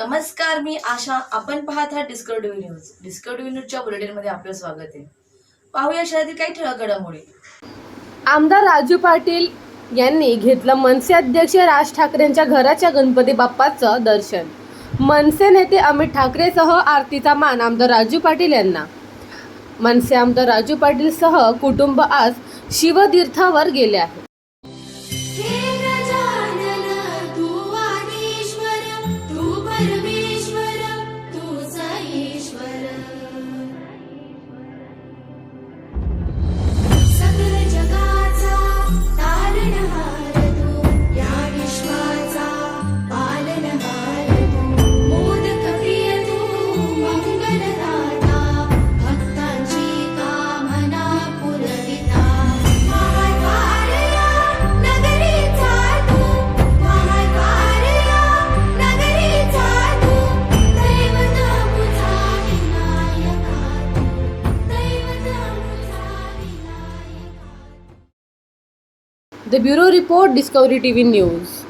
नमस्कार मी आशा. आपण पाहत आहात डिस्कवरी न्यूज डिस्कवरी न्यूजच्या बुलेटिनमध्ये आपलं स्वागत आहे. पाहूया शहरातील काही ठळक घडामोडी. आमदार राजू पाटील यांनी घेतलं मनसे अध्यक्ष राज ठाकरेंच्या घराच्या गणपती बाप्पाचं दर्शन. मनसे नेते अमित ठाकरेसह आरतीचा मान आमदार राजू पाटील यांना. मनसे आमदार राजू पाटील सह कुटुंब आज शिवतीर्थावर गेले आहे. The Bureau Report, Discovery TV News.